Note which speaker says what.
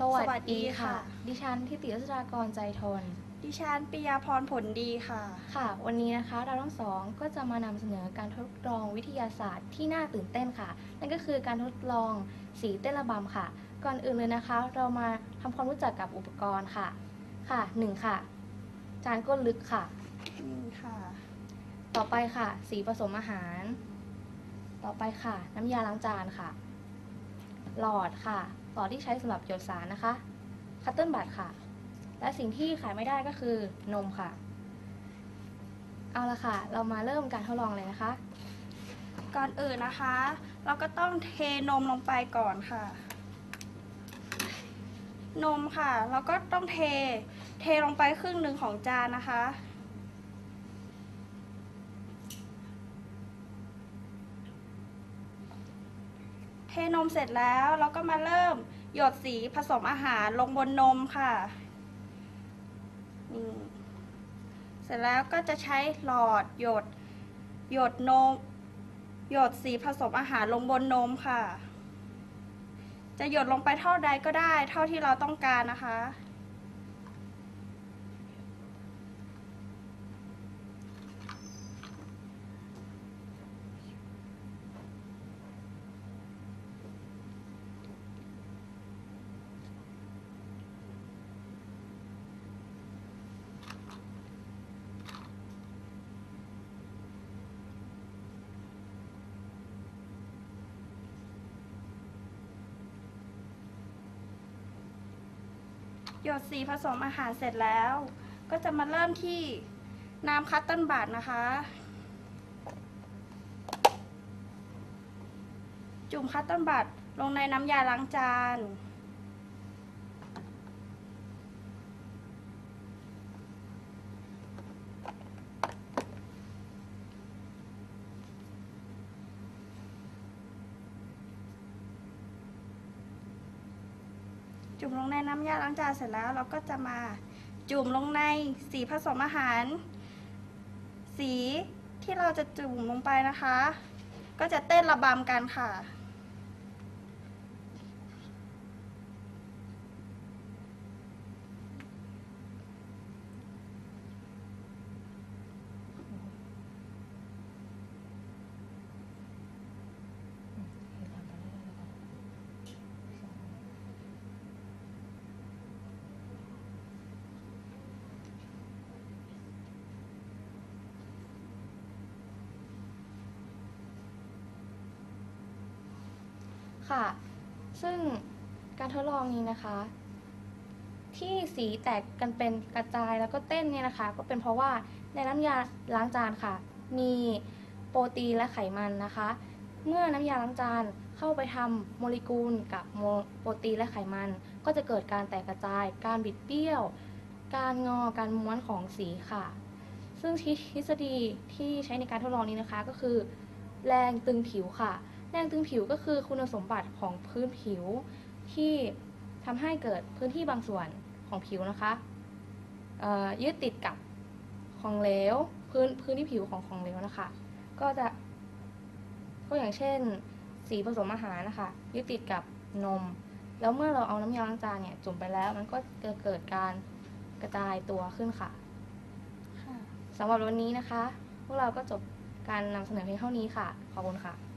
Speaker 1: สวัส
Speaker 2: สวัสดี
Speaker 1: ดีค่ะ
Speaker 2: ค่ะ
Speaker 1: ดิฉันทิติรัชดากรใจทน
Speaker 2: ดิฉันปิยาพรผลดีค่ะ
Speaker 1: ค่ะ วันนี้นะคะเราทั้งสองก็จะมานำเสนอการทดลองวิทยาศาสตร์ที่น่าตื่นเต้นค่ะ นั่นก็คือการทดลองสีเต้นระบำค่ะ ก่อนอื่นเลยนะคะ เรามาทำความรู้จักกับอุปกรณ์ค่ะ ค่ะหนึ่งค่ะ จานก้นลึกค่ะ
Speaker 2: อืมค่ะ
Speaker 1: ต่อไปค่ะ สีผสมอาหาร ต่อไปค่ะ น้ำยาล้างจานค่ะ หลอดค่ะ หลอดที่ใช้สำหรับหยดสารนะคะ คัตเติ้ลบัตค่ะ และสิ่งที่ขายไม่ได้ก็คือนมค่ะ เอาละค่ะ เรามาเริ่มการทดลองเลยนะคะ
Speaker 2: ก่อนอื่นนะคะ เราก็ต้องเทนมลงไปก่อนค่ะ นมค่ะ เราก็ต้องเท เทลงไปครึ่งหนึ่งของจานนะคะ เทนมเสร็จแล้วเราก็มาเริ่มหยดสีผสมอาหารลงบนนมค่ะนี่เสร็จแล้วก็จะใช้หลอดหยดหยดนมหยดสีผสมอาหารลงบนนมค่ะ จะหยดลงไปเท่าใดก็ได้ เท่าที่เราต้องการนะคะ หยดสีผสมอาหารเสร็จแล้ว ก็จะมาเริ่มที่น้ำคัตเติ้ลบัตนะคะ จุ่มคัตเติ้ลบัตลงในน้ำยาล้างจาน จุ่มลงในน้ำยาล้างจานเสร็จแล้วเราก็จะมาจุ่มลงในสีผสมอาหาร สีที่เราจะจุ่มลงไปนะคะ ก็จะเต้นระบำกันค่ะ
Speaker 1: ค่ะ ซึ่งการทดลองนี้นะคะ ที่สีแตกกันเป็นกระจายแล้วก็เต้นเนี่ยนะคะ ก็เป็นเพราะว่าในน้ำยาล้างจานค่ะ มีโปรตีนและไขมันนะคะ เมื่อน้ำยาล้างจานเข้าไปทำโมเลกุลกับโมโปรตีนและไขมัน ก็จะเกิดการแตกกระจาย การบิดเบี้ยว การงอ การม้วนของสีค่ะ ซึ่งทฤษฎีที่ใช้ในการทดลองนี้นะคะก็คือ แรงตึงผิวค่ะ แรงตึงผิวก็คือคุณสมบัติของพื้นผิวที่ทำให้เกิดพื้นที่บางส่วนของผิวนะคะเอ่อยึดติดกับของเหลวพื้นพื้นที่ผิวของของเหลวนะคะ ก็จะก็อย่างเช่น สีผสมอาหารนะคะยึดติดกับนม แล้วเมื่อเราเอาน้ำยาล้างจานเนี่ยจุ่มไปแล้ว มันก็จะเกิดการกระจายตัวขึ้นค่ะ
Speaker 2: ค่ะ
Speaker 1: สำหรับวันนี้นะคะ พวกเราก็จบการนำเสนอเพียงเท่านี้ค่ะ ขอบคุณค่ะ